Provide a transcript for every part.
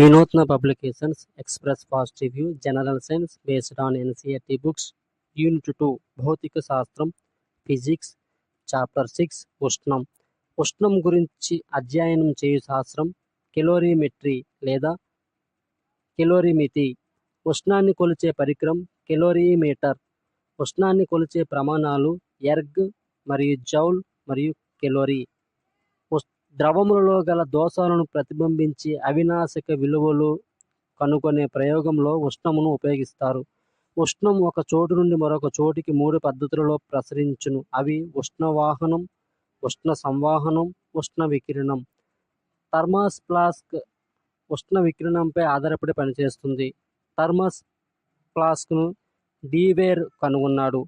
Vinootna publications express positive view general science based on NCERT books unit two భౌతిక శాస్త్రం physics chapter six ఉష్ణం. ఉష్ణం గురించి అధ్యయనం చేయు శాస్త్రం కెలోరీమెట్రీ లేదా కెలోరీమితి. ఉష్ణాన్ని కొలిచే పరికరం కెలోరీమీటర్. ఉష్ణాన్ని కొలిచే ప్రమాణాలు ఎర్గ్ మరియు జౌల్ మరియు కెలోరీ. ద్రవములలో గల దోషాలను ప్రతిబింబించి అవినాశక విలువలు కనుగొనే ప్రయోగంలో ఉష్ణమును ఉపయోగిస్తారు. ఉష్ణం ఒక చోటు నుండి మరొక చోటికి మూడు పద్ధతులలో ప్రసరించును. అవి ఉష్ణవాహనం ఉష్ణ సంవాహనం ఉష్ణ వికిరణం థర్మాస్ ఫ్లాస్క్ ఉష్ణ వికిరణంపై ఆధారపడి పనిచేస్తుంది. థర్మస్ ఫ్లాస్క్ను డీవేర్ కనుగొన్నాడు.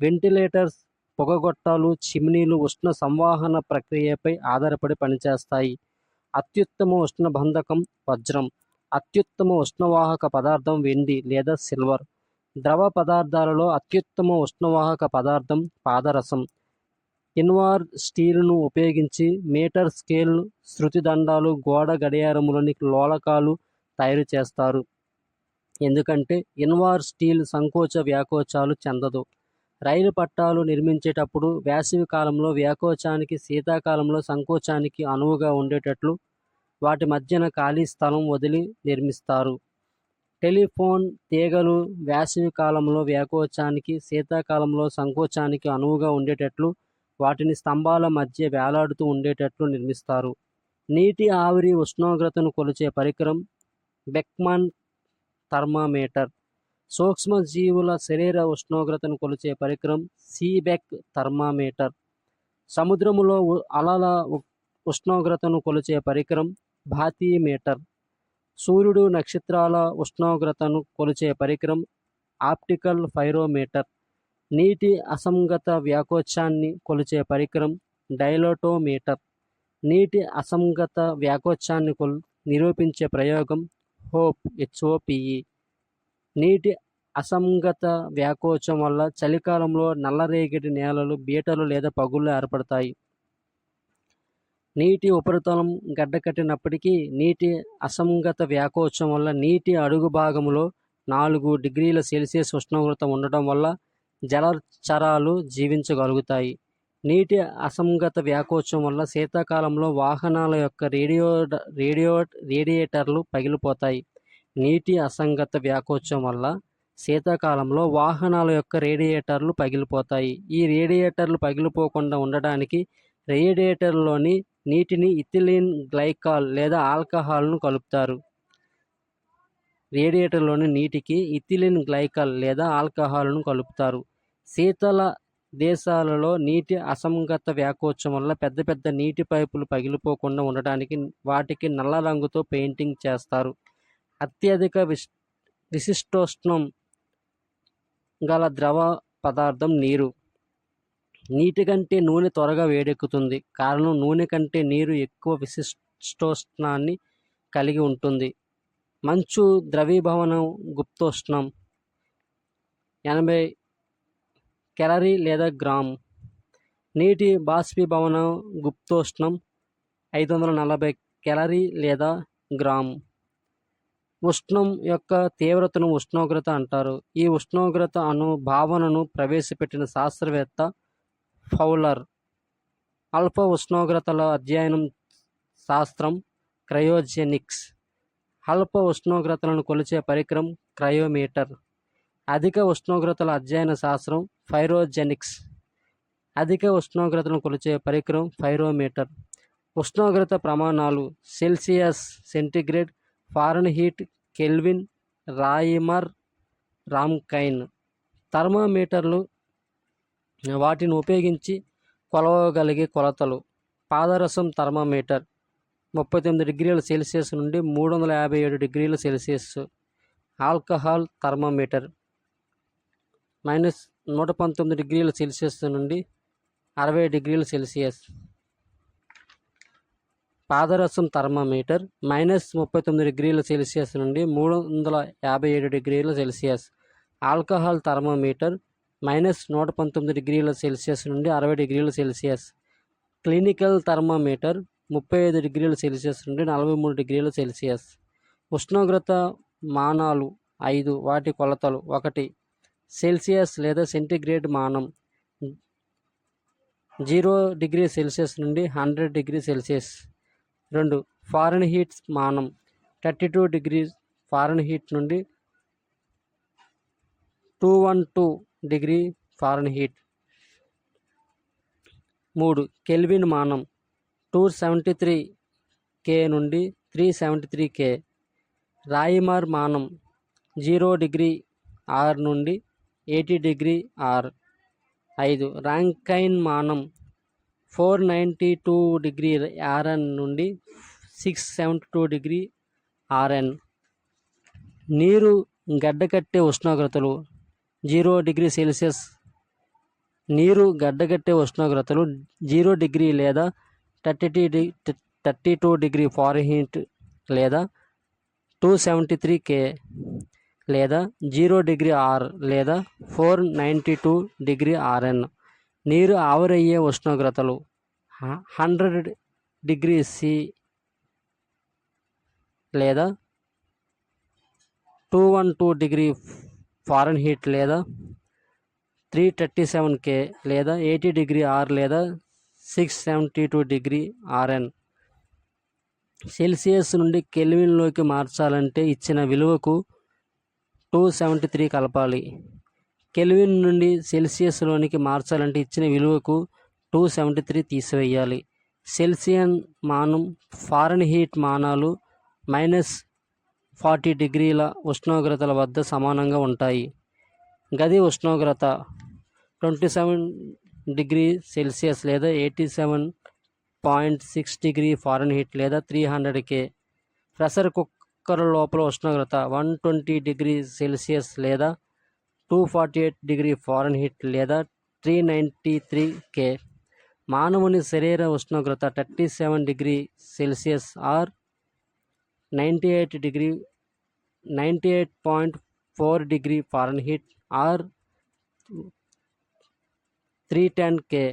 వెంటిలేటర్స్ పొగగొట్టాలు చిమ్నీలు ఉష్ణ సంవాహన ప్రక్రియపై ఆధారపడి పనిచేస్తాయి. అత్యుత్తమ ఉష్ణ బంధకం వజ్రం అత్యుత్తమ ఉష్ణవాహక పదార్థం వెండి లేదా సిల్వర్ ద్రవ పదార్థాలలో అత్యుత్తమ ఉష్ణవాహక పదార్థం పాదరసం ఇన్వార్ స్టీల్ను ఉపయోగించి మీటర్ స్కేల్ శృతి దండాలు గోడ గడియారములని లోలకాలు తయారు చేస్తారు. ఎందుకంటే ఇన్వార్ స్టీల్ సంకోచ వ్యాకోచాలు చెందదు. రైలు పట్టాలు నిర్మించేటప్పుడు వేసవి కాలంలో వ్యాకోచానికి శీతాకాలంలో సంకోచానికి అనువుగా ఉండేటట్లు వాటి మధ్యన ఖాళీ స్థలం వదిలి నిర్మిస్తారు. టెలిఫోన్ తీగలు వేసవి కాలంలో వ్యాకోచానికి శీతాకాలంలో సంకోచానికి అనువుగా ఉండేటట్లు వాటిని స్తంభాల మధ్య వేలాడుతూ ఉండేటట్లు నిర్మిస్తారు. నీటి ఆవిరి ఉష్ణోగ్రతను కొలిచే పరికరం బెక్మాన్ థర్మామీటర్. సూక్ష్మజీవుల శరీర ఉష్ణోగ్రతను కొలిచే పరికరం సీబెక్ థర్మామీటర్. సముద్రములో ఉ- అలల ఉ- ఉష్ణోగ్రతను కొలిచే పరికరం భాతీమీటర్. సూర్యుడు నక్షత్రాల ఉష్ణోగ్రతను కొలిచే పరికరం ఆప్టికల్ ఫైరోమీటర్. నీటి అసంగత వ్యాకోచాన్ని కొలిచే పరికరం డైలోటోమీటర్. నీటి అసంగత వ్యాకోచాన్ని కొల్ నిరూపించే ప్రయోగం హోప్ హెచ్ఓపిఈ. నీటి అసంగత వ్యాకోచం వల్ల చలికాలంలో నల్లరేగడి నేలలు బీటలు లేదా పగుళ్ళు ఏర్పడతాయి. నీటి ఉపరితలం గడ్డకట్టినప్పటికీ నీటి అసంగత వ్యాకోచం వల్ల నీటి అడుగు భాగంలో నాలుగు డిగ్రీల సెల్సియస్ ఉష్ణోగ్రత ఉండటం వల్ల జలచరాలు జీవించగలుగుతాయి. నీటి అసంగత వ్యాకోచం వల్ల శీతాకాలంలో వాహనాల యొక్క రేడియో రేడియో రేడియేటర్లు పగిలిపోతాయి. నీటి అసంగత వ్యాకోచం వల్ల శీతాకాలంలో వాహనాల యొక్క రేడియేటర్లు పగిలిపోతాయి. ఈ రేడియేటర్లు పగిలిపోకుండా ఉండడానికి రేడియేటర్లోని నీటిని ఇథిలిన్ గ్లైకాల్ లేదా ఆల్కహాల్ను కలుపుతారు. రేడియేటర్లోని నీటికి ఇథిలిన్ గ్లైకాల్ లేదా ఆల్కహాల్ను కలుపుతారు. శీతల దేశాలలో నీటి అసంగత వ్యాకోచం వల్ల పెద్ద పెద్ద నీటి పైపులు పగిలిపోకుండా ఉండడానికి వాటికి నల్ల రంగుతో పెయింటింగ్ చేస్తారు. అత్యధిక విశ్ విశిష్టోష్ణం గల ద్రవ పదార్థం నీరు. నీటి కంటే నూనె త్వరగా వేడెక్కుతుంది. కారణం నూనె కంటే నీరు ఎక్కువ విశిష్టోష్ణాన్ని కలిగి ఉంటుంది. మంచు ద్రవీభవనం గుప్తోష్ణం. ఎనభై కెలరీ లేదా గ్రామ్. నీటి బాష్పీభవనం గుప్తోష్ణం ఐదు వందల నలభై కెలరీ లేదా గ్రామ్. ఉష్ణం యొక్క తీవ్రతను ఉష్ణోగ్రత అంటారు. ఈ ఉష్ణోగ్రత అను భావనను ప్రవేశపెట్టిన శాస్త్రవేత్త ఫౌలర్. అల్ప ఉష్ణోగ్రతల అధ్యయనం శాస్త్రం క్రయోజెనిక్స్. అల్ప ఉష్ణోగ్రతలను కొలిచే పరికరం క్రయోమీటర్. అధిక ఉష్ణోగ్రతల అధ్యయన శాస్త్రం ఫైరోజెనిక్స్. అధిక ఉష్ణోగ్రతలను కొలిచే పరికరం ఫైరోమీటర్. ఉష్ణోగ్రత ప్రమాణాలు Celsius centigrade Fahrenheit Kelvin Reaumur Rankine థర్మామీటర్లు వాటిని ఉపయోగించి కొలవగలిగే కొలతలు. పాదరసం థర్మామీటర్ ముప్పై తొమ్మిది డిగ్రీల సెల్సియస్ నుండి మూడు వందల యాభై ఏడు డిగ్రీల సెల్సియస్ ఆల్కహాల్ థర్మామీటర్ మైనస్ నూట పంతొమ్మిది డిగ్రీల సెల్సియస్ నుండి అరవై డిగ్రీల సెల్సియస్. పాదరసం థర్మామీటర్ మైనస్ ముప్పై తొమ్మిది డిగ్రీల సెల్సియస్ నుండి మూడు వందల యాభై ఏడు డిగ్రీల సెల్సియస్. ఆల్కహాల్ థర్మామీటర్ మైనస్ నూట పంతొమ్మిది డిగ్రీల సెల్సియస్ నుండి అరవై డిగ్రీల సెల్సియస్. క్లినికల్ థర్మామీటర్ ముప్పై ఐదు డిగ్రీల సెల్సియస్ నుండి నలభై మూడు డిగ్రీల సెల్సియస్. ఉష్ణోగ్రత మానాలు ఐదు వాటి కొలతలు ఒకటి. సెల్సియస్ లేదా సెంటీగ్రేడ్ మానం జీరో డిగ్రీ సెల్సియస్ నుండి హండ్రెడ్ డిగ్రీ సెల్సియస్. రెండు ఫారెన్ హీట్ మానం thirty two degrees Fahrenheit నుండి two one two degree Fahrenheit. మూడు కెల్విన్ మానం టూ సెవెంటీ త్రీ కే నుండి three seventy three K. Reaumur మానం జీరో డిగ్రీ ఆర్ నుండి eighty degree R. ఐదు Rankine మానం four ninety two degree RN నుండి six seventy two degree RN. నీరు గడ్డకట్టే ఉష్ణోగ్రతలు జీరో డిగ్రీ సెల్సియస్. నీరు గడ్డకట్టే ఉష్ణోగ్రతలు జీరో డిగ్రీ లేదా thirty D thirty two degree Fahrenheit లేదా టూ సెవెంటీ త్రీ కే లేదా జీరో డిగ్రీ ఆర్ లేదా four ninety two degree RN. నీరు ఆవిరయ్యే ఉష్ణోగ్రతలు. హండ్రెడ్ డిగ్రీ సి లేదా two one two degree Fahrenheit లేదా త్రీ థర్టీ సెవెన్ కే లేదా ఎయిటీ డిగ్రీ ఆర్ లేదా six seventy two degree RN. Celsius నుండి కెల్విన్లోకి మార్చాలంటే ఇచ్చిన విలువకు టూ సెవెంటీ త్రీ కలపాలి. కెల్విన్ నుండి సెల్సియస్లోనికి మార్చాలంటే ఇచ్చిన విలువకు టూ సెవెంటీ త్రీ తీసివేయాలి. సెల్సియన్ మానం ఫారెన్ హీట్ మానాలు మైనస్ ఫార్టీ డిగ్రీల ఉష్ణోగ్రతల వద్ద సమానంగా ఉంటాయి. గది ఉష్ణోగ్రత ట్వంటీ సెవెన్ డిగ్రీ సెల్సియస్ లేదా eighty seven point six degree Fahrenheit లేదా three hundred K. Pressure cooker లోపల ఉష్ణోగ్రత వన్ ట్వంటీ డిగ్రీ సెల్సియస్ లేదా two forty eight degree Fahrenheit లేదా త్రీ నైంటీ త్రీ కే మానవుని శరీర ఉష్ణోగ్రత thirty seven degree Celsius or ninety eight degree ninety eight point four degree Fahrenheit or three ten K